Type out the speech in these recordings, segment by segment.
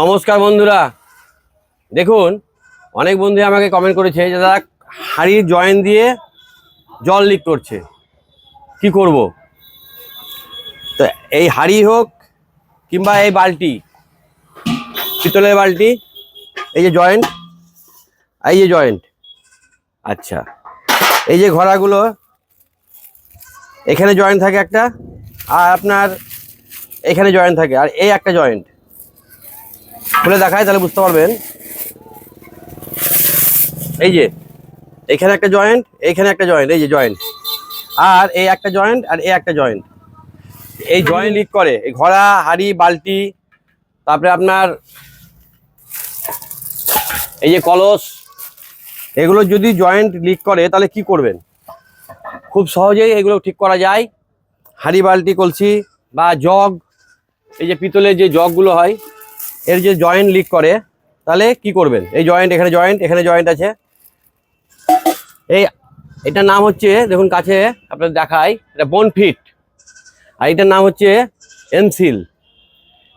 নমস্কার বন্ধুরা। দেখুন, অনেক বন্ধু আমাকে কমেন্ট করেছে যে, দাদা, হাড়ির জয়েন দিয়ে জল লিক করছে। কি করব? তো এই হাড়ি হোক কিংবা এই বালতি, পিতলের বালতি, এই যে জয়েন্ট এই যে জয়েন্ট আচ্ছা এই যে ঘোড়াগুলো, এখানে জয়েন্ট থাকে একটা, আর আপনার এখানে জয়েন্ট থাকে, আর এই একটা জয়েন্ট খুলে দেখায় তাহলে বুঝতে পারবেন। এই যে, এখানে একটা জয়েন্ট এইখানে একটা জয়েন্ট এই যে জয়েন্ট আর এই একটা জয়েন্ট আর এই একটা জয়েন্ট এই জয়েন্ট লিক করে, এই ঘোড়া, হাড়ি, বালতি, তারপরে আপনার এই যে কলস, এগুলো যদি জয়েন্ট লিক করে, তাহলে কি করবেন? খুব সহজেই এগুলো ঠিক করা যায়। হাঁড়ি, বালতি, কলসি বা জগ, এই যে পিতলের যে জগগুলো হয় এর যে জয়েন্ট লিক করে, তাহলে কি করবেন? এই জয়েন্ট এখানে জয়েন্ট এখানে জয়েন্ট আছে। এই, এটার নাম হচ্ছে, দেখুন কাছে আপনার দেখায় এটা বোন ফিট আর এটার নাম হচ্ছে এনসিল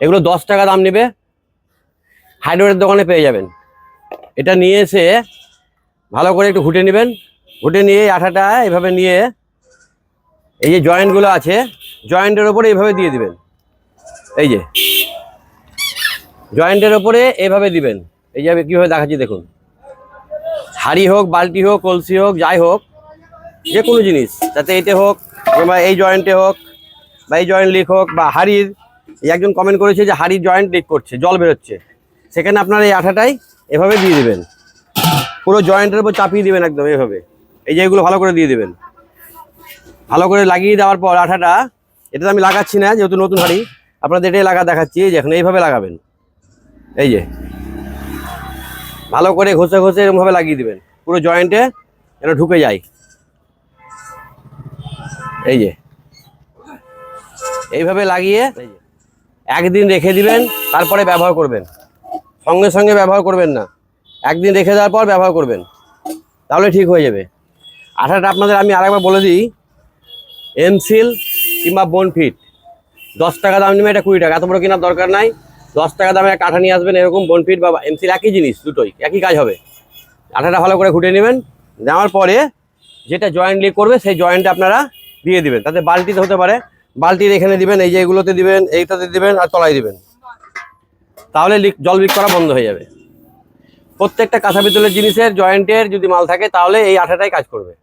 এগুলো দশ টাকা দাম নেবে। হাইড্রোয়ের দোকানে পেয়ে যাবেন। এটা নিয়ে এসে ভালো করে একটু ঘুটে নেবেন। ঘুটে নিয়ে আঠাটা এভাবে নিয়ে এই যে জয়েন্টগুলো আছে জয়েন্টের ওপরে এইভাবে দিয়ে দিবেন। এই যে। জয়েন্টের ওপরে এভাবে দিবেন। এই যে কীভাবে দেখাচ্ছি দেখুন। হাড়ি হোক, বালতি হোক, কলসি হোক, যাই হোক, যে কোনো জিনিস, যাতে এতে হোক, কিংবা এই জয়েন্টে হোক, বা এই জয়েন্ট লিক হোক, বা হাড়ির একজন কমেন্ট করেছে যে হাড়ির জয়েন্ট লিক করছে, জল বেরোচ্ছে। সেখানে আপনার এই আঠাটাই এভাবে দিয়ে দিবেন। পুরো জয়েন্টের উপর চাপিয়ে দিবেন একদম এভাবে। এই যে এগুলো ভালো করে দিয়ে দিবেন। ভালো করে লাগিয়ে দেওয়ার পর আঠাটা এটা আমি লাগাচ্ছি না, যেহেতু নতুন হাড়ি, আপনাদের এটাই লাগা দেখাচ্ছি যে এখন এইভাবে লাগাবেন। এই যে। ভালো করে ঘষে ঘষে এরকমভাবে লাগিয়ে দিবেন। পুরো জয়েন্টে যেন ঢুকে যায়। এই যে। এইভাবে লাগিয়ে একদিন রেখে দিবেন, তারপরে ব্যবহার করবেন। সঙ্গে সঙ্গে ব্যবহার করবেন না। একদিন রেখে দেওয়ার পর ব্যবহার করবেন। তাহলে ঠিক হয়ে যাবে। আঠাটা আপনাদের আমি আরেকবার বলে দিই। এমসিল কিংবা বনফিট দশ টাকা দাম নেবে, এটা কুড়ি টাকা। এত বড় কেনার দরকার নাই। দশ টাকা দামে আঠা নিয়ে আসবেন, এরকম বনফিট বা এমসিল একই জিনিস দুটোই, একই কাজ হবে। আঠাটা ভালো করে ঘুটে নেবেন, নেওয়ার পরে যেটা জয়েন্ট লিক করবে, সেই জয়েন্টটা আপনারা দিয়ে দিবেন। তাতে বালতিতে হতে পারে, বালতির এখানে দিবেন, এই যে এগুলোতে দিবেন, এইটাতে দিবেন আর তলায় দিবেন। তাহলে লিক জল লিক করা বন্ধ হয়ে যাবে। প্রত্যেকটা কাঁচা পিতলের জিনিসের জয়েন্টের যদি মাল থাকে, তাহলে এই আঠাটাই কাজ করবে।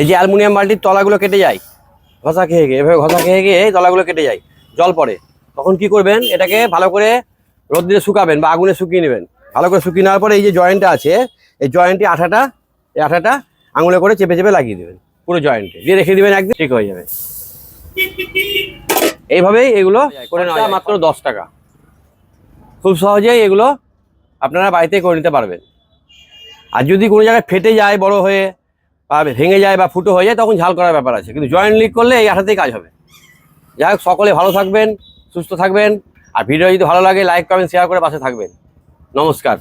এই যে অ্যালুমিনিয়াম বালতির তলাগুলো কেটে যায়, ঘষা খেয়ে গিয়ে এভাবে ঘষা খেয়ে গিয়ে এই তলাগুলো কেটে যায়, জল পড়ে। তখন কি করবেন? এটাকে ভালো করে রোদ্রে শুকাবেন বা আগুনে শুকিয়ে নেবেন। ভালো করে শুকিয়ে নেওয়ার পরে এই যে জয়েন্টটা আছে, এই জয়েন্টে আঠাটা, এই আঠাটা আঙুলে করে চেপে চেপে লাগিয়ে দেবেন, পুরো জয়েন্টে। দিয়ে রেখে দেবেন একদিন ঠিক হয়ে যাবে। এইভাবেই এগুলো করে নেওয়া মাত্র দশ টাকা। খুব সহজেই এগুলো আপনারা বাড়িতে করে নিতে পারবেন। আর যদি কোনো জায়গায় ফেটে যায়, বড় হয়ে বা ভেঙে যায় বা ফুটো হয়ে যায়, তখন ঝাল করার ব্যাপার আছে। কিন্তু জয়েন্ট লিক করলে এই আঠাতেই কাজ হবে। যাই হোক, সকলে ভালো থাকবেন। সুস্থ থাকবেন। আর ভিডিও যদি ভালো লাগে লাইক কমেন্ট শেয়ার করে পাশে থাকবেন। নমস্কার।